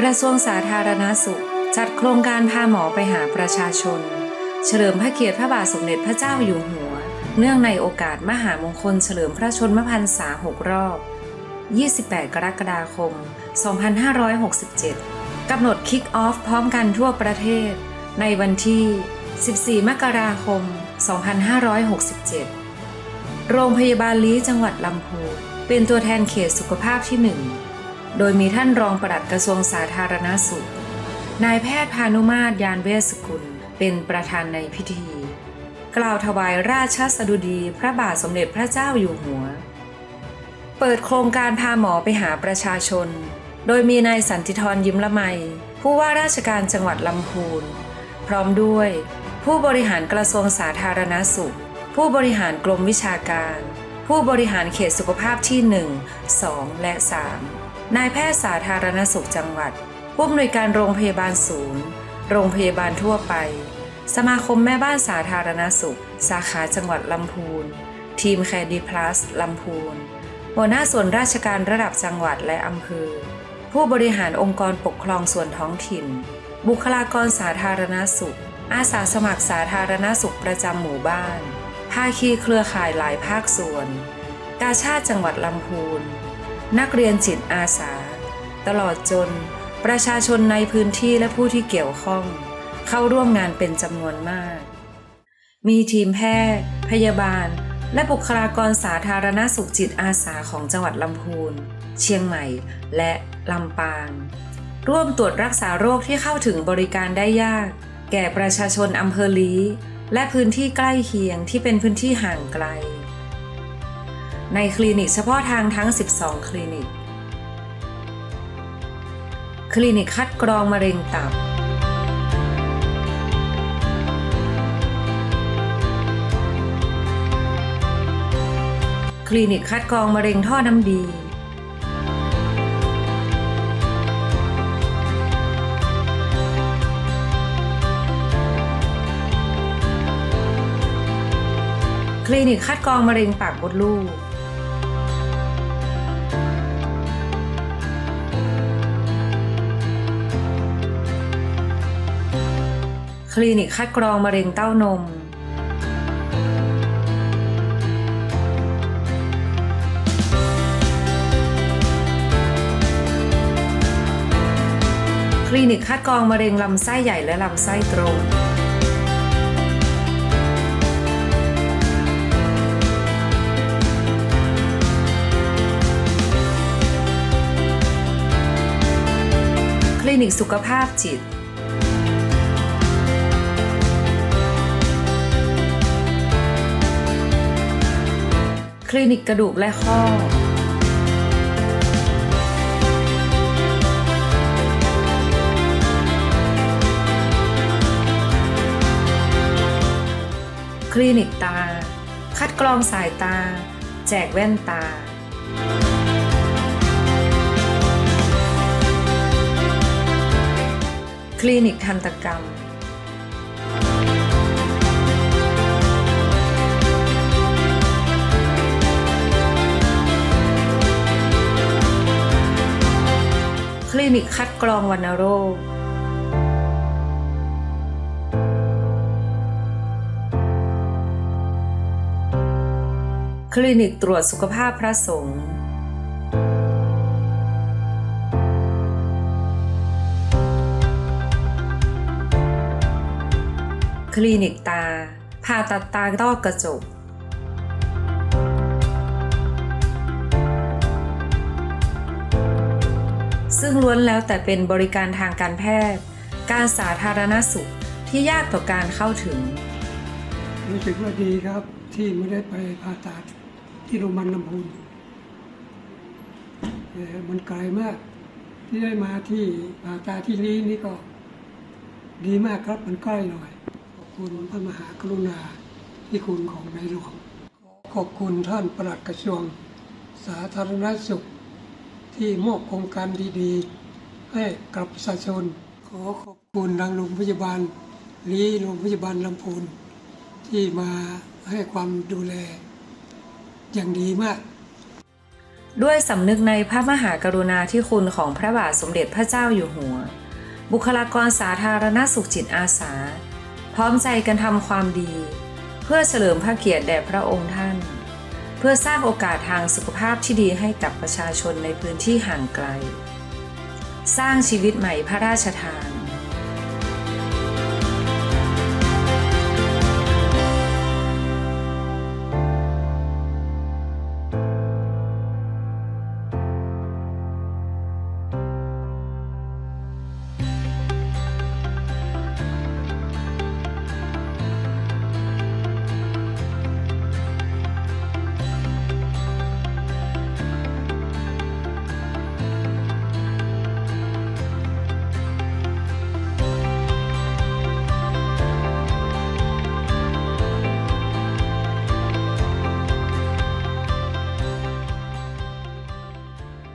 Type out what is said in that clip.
กระทรวงสาธารณสุข จัดโครงการพาหมอไปหาประชาชน เฉลิมพระเกียรติพระบาทสมเด็จพระเจ้าอยู่หัว เนื่องในโอกาสมหามงคลเฉลิมพระชนมพรรษา6รอบ 28 กรกฎาคม 2567 กำหนดคิกออฟพร้อมกันทั่วประเทศ ในวันที่ 14 มกราคม 2567 โรงพยาบาลลีจังหวัดลำพูนเป็นตัวแทนเขตสุขภาพที่หนึ่ง โดยมีท่านรองปลัดกระทรวงสาธารณสุข นายแพทย์พานุมาตรยานเวสกุล เป็นประธานในพิธี กล่าวถวายราชสดุดีพระบาทสมเด็จพระเจ้าอยู่หัว เปิดโครงการพาหมอไปหาประชาชน โดยมีนายสันติธรยิ้มละไม ผู้ว่าราชการจังหวัดลำพูน พร้อมด้วย ผู้บริหารกระทรวงสาธารณสุข ผู้บริหารกรมวิชาการ ผู้บริหารเขตสุขภาพที่ 1 2 และ 3 นายแพทย์สาธารณสุขจังหวัด ผู้อำนวยการโรงพยาบาลศูนย์ โรงพยาบาลทั่วไป สมาคมแม่บ้านสาธารณสุข สาขาจังหวัดลำพูน ทีมแคดีพลัสลำพูน หัวหน้าส่วนราชการระดับจังหวัดและอำเภอ ผู้บริหารองค์กรปกครองส่วนท้องถิ่น บุคลากรสาธารณสุข อาสาสมัครสาธารณสุขประจำหมู่บ้าน ภาคีเครือข่ายหลายภาคส่วน กาชาติจังหวัดลำพูน นักเรียนจิตอาสา ตลอดจนประชาชนในพื้นที่และผู้ที่เกี่ยวข้อง เข้าร่วมงานเป็นจำนวนมาก มีทีมแพทย์ พยาบาล และบุคลากรสาธารณสุขจิตอาสาของจังหวัดลำพูน เชียงใหม่ และลำปาง ร่วมตรวจรักษาโรคที่เข้าถึงบริการได้ยาก แก่ประชาชนอำเภอลีและพื้นที่ใกล้เคียงที่เป็นพื้นที่ห่างไกล ในคลินิกเฉพาะทางทั้ง 12 คลินิก คลินิกคัดกรองมะเร็งตับ คลินิกคัดกรองมะเร็งท่อน้ำดีคลินิกคัดกรองมะเร็งปากมดลูก คลินิกคัดกรองมะเร็งเต้านม คลินิกคัดกรองมะเร็งลำไส้ใหญ่และลำไส้ตรงคลินิกสุขภาพจิต ลินิกกระดูกและข้อ คลินิกตา คัดกรองสายตา แจกแว่นตาคลินิกทันตกรรม ลินิกคัดกรองวัณโรคคลินิกตรวจสุขภาพพระสงฆ์คลินิกตาผ่าตัดตาต้อกระจก ซึ่งล้วนแล้วแต่เป็นบริการทางการแพทย์ การสาธารณสุขที่ยากต่อการเข้าถึง รู้สึกว่าดีครับที่ไม่ได้ไปผ่าตัดที่โรงพยาบาลลำพูนแต่มันไกลมาก ที่ได้มาที่ผ่าตัดที่นี้นี่ก็ ดีมากครับมันใกล้หน่อย ขอบคุณพระมหากรุณาที่คุณของในหลวง ขอบคุณท่านปลัดกระทรวง สาธารณสุข ที่มอบโครงการดีๆ ให้กับประชาชน ขอขอบคุณทางโรงพยาบาลลีโรงพยาบาลลำพูนที่มาให้ความดูแลอย่างดีมากด้วยสำนึกในพระมหากรุณาธิคุณของพระบาทสมเด็จพระเจ้าอยู่หัว บุคลากรสาธารณสุขจิตอาสา พร้อมใจกันทำความดี เพื่อเฉลิมพระเกียรติแด่พระองค์ท่าน เพื่อสร้างโอกาสทางสุขภาพที่ดีให้กับประชาชนในพื้นที่ห่างไกล สร้างชีวิตใหม่พระราชทาน